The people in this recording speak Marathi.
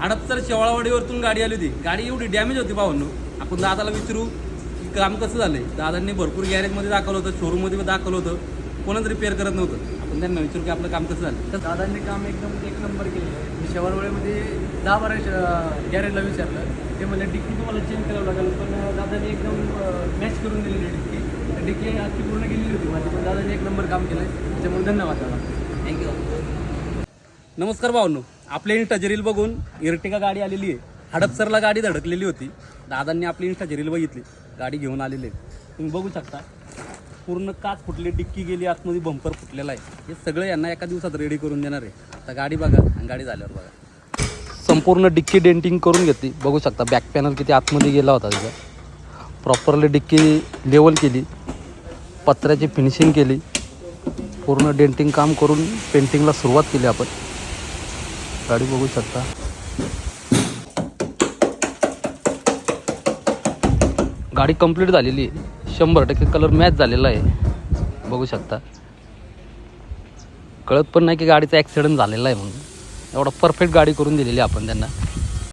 हडपसर शेवाळावाडीवरतून गाडी आली होती. गाडी एवढी डॅमेज होती भावांनो. आपण दादाला विचारू की काम कसं झालंय? दादांनी भरपूर गॅरेजमध्ये दाखवलं होतं शोरूममध्ये दाखवलं होतं. कोणच रिपेअर करत नव्हतं. आपण त्यांना विचारू की आपलं काम कसं झालं तर दादांनी काम एकदम एक नंबर आहे. मी शेवाळवेळेमध्ये दहा बारा गॅरेजला विचारलं. ते म्हणजे डिक्की तुम्हाला चेंज करावं लागेल. पण दादांनी एकदम मॅच करून दिलेली डिक्की. डिक्की आजची पूर्ण गेलेली होती. माझी पण दादांनी एक नंबर काम केलं आहे त्याच्यामुळे धन्यवाद दादा. थँक्यू नमस्कार भावनो. आपल्या इन्स्टा बघून इर्टिका गाडी आलेली आहे. हडपसरला गाडी धडकलेली होती. दादांनी आपली इन्स्टा बघितली. गाडी घेऊन आलेली. आहे तुम्ही बघू शकता. पूर्ण काच फुटली डिक्की गेली आतमध्ये बंपर फुटलेला आहे. हे सगळं यांना एका दिवसात रेडी करून देणार आहे. आता गाडी बघा आणि गाडी झाल्यावर बघा. संपूर्ण डिक्की डेंटिंग करून घेतली. बघू शकता बॅक पॅनल किती आतमध्ये गेला होता त्याचा प्रॉपरली डिक्की लेवल केली. पत्र्याची फिनिशिंग केली. पूर्ण डेंटिंग काम करून पेंटिंगला सुरुवात केली आपण. गाडी बघू शकता. गाडी कंप्लीट झालेली आहे. शंभर टक्के कलर मॅच झालेला आहे. बघू शकता. कळत पण नाही की गाडीचा ॲक्सिडेंट झालेला आहे म्हणून. एवढा परफेक्ट गाडी करून दिलेली आपण त्यांना.